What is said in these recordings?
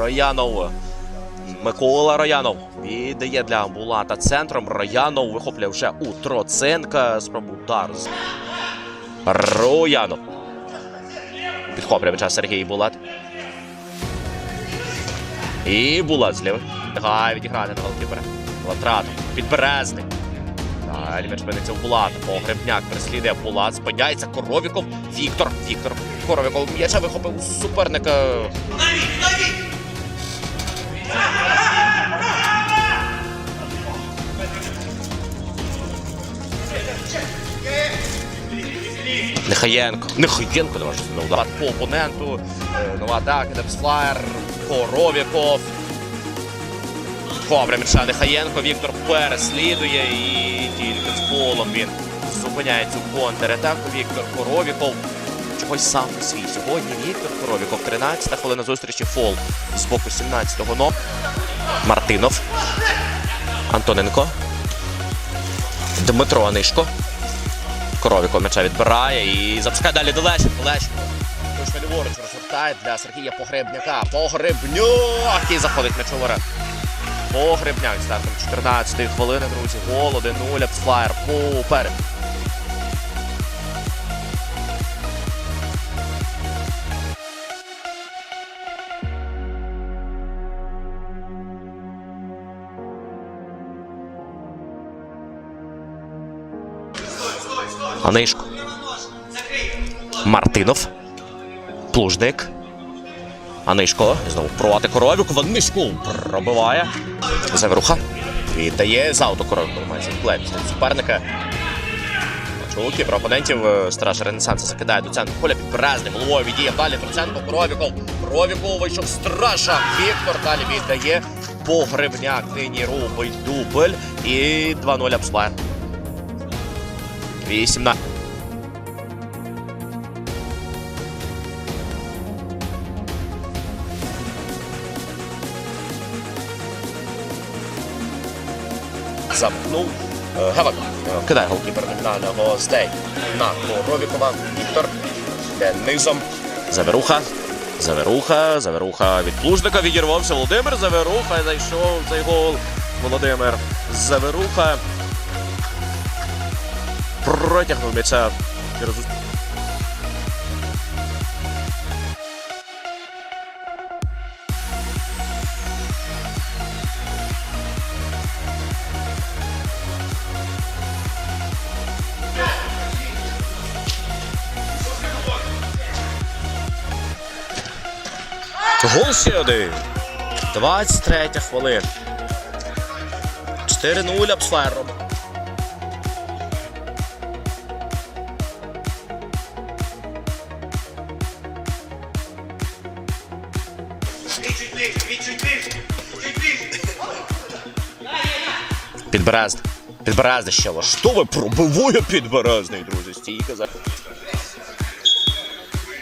Роянов. Микола Роянов віддає для Булата центром. Роянов вихоплює вже у Троценка. Спробу удар. Роянов. Підхоплює м'яча Сергій Булат. І Булат зліва. Гай відіграти на голкіпера. Латрат. Підберезник. Далі м'яч в Булата. Погребняк переслідує Булат. Спиняється Коровіков. Віктор. Віктор. Коровіков м'яча вихопив суперника. Нехаєнко. Нехаєнко не може удар по опоненту. Е, Нова атака, Депсфлаєр, Коровіков. Добре, м'яча Нехаєнко. Віктор переслідує і тільки з полом він зупиняє цю контратаку. Віктор Коровіков. Чогось сам не свій. Сьогодні Віктор Коровіков. 13-та хвилина зустрічі. Фол з боку 17-го но. Мартинов. Антоненко. Дмитро Анишко. Коровіко м'яча відбирає і запускає далі до Лещенко. Лещенко. Точно ліворуч розвертає для Сергія Погребняка. Погребняк! І заходить на човора. Погребняк стартом 14-ї хвилини, друзі. Гол 1-0. Апсфлаєр поперед. Анишко. Мартинов. Плужник. Анишко. Знову проти коровіку. Анишко пробиває. Заверуха. Віддає за ауто коровіку. Майже суперника. Чоловіки про опонентів е, страж Ренесанса закидає до центру поля підберезний. Головою віддіє далі Троценко. Коровіков. Коровіков вийшов страша. Віктор далі віддає. Погребняк нині робить дубль. І 2-0 Апслайн. 18. Замкнув. Е, Гевак е, кидає голкіпер номінального гостей на Коровікова. Віктор йде низом. Заверуха. Заверуха. Заверуха від плужника відірвався Володимир. Заверуха зайшов цей гол. Володимир Заверуха. Протягнув м'яча через Гол ще один. 23 хвилина. 4-0 Апсфайр робить. Підберезник. Підберезник ще влаштовує, пробивує підберезний, друзі. Стійка за.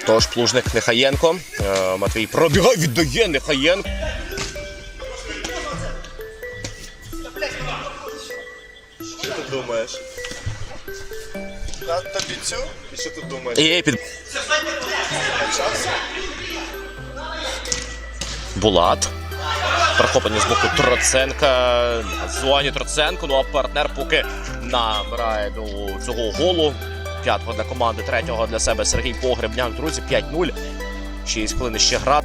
Тож плужник Нехаєнко. Е, Матвій пробігає, віддає Нехаєнко. Що ти думаєш? На тобі цю? І що ти думаєш? І під... Булат. Прохоплення з боку Троценка. Зуані Троценко. Ну а партнер поки набирає до цього голу. П'ятого для команди, третього для себе Сергій Погребняк. Друзі, 5-0. 6 хвилин ще гра.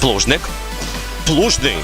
Плужник. Плужний.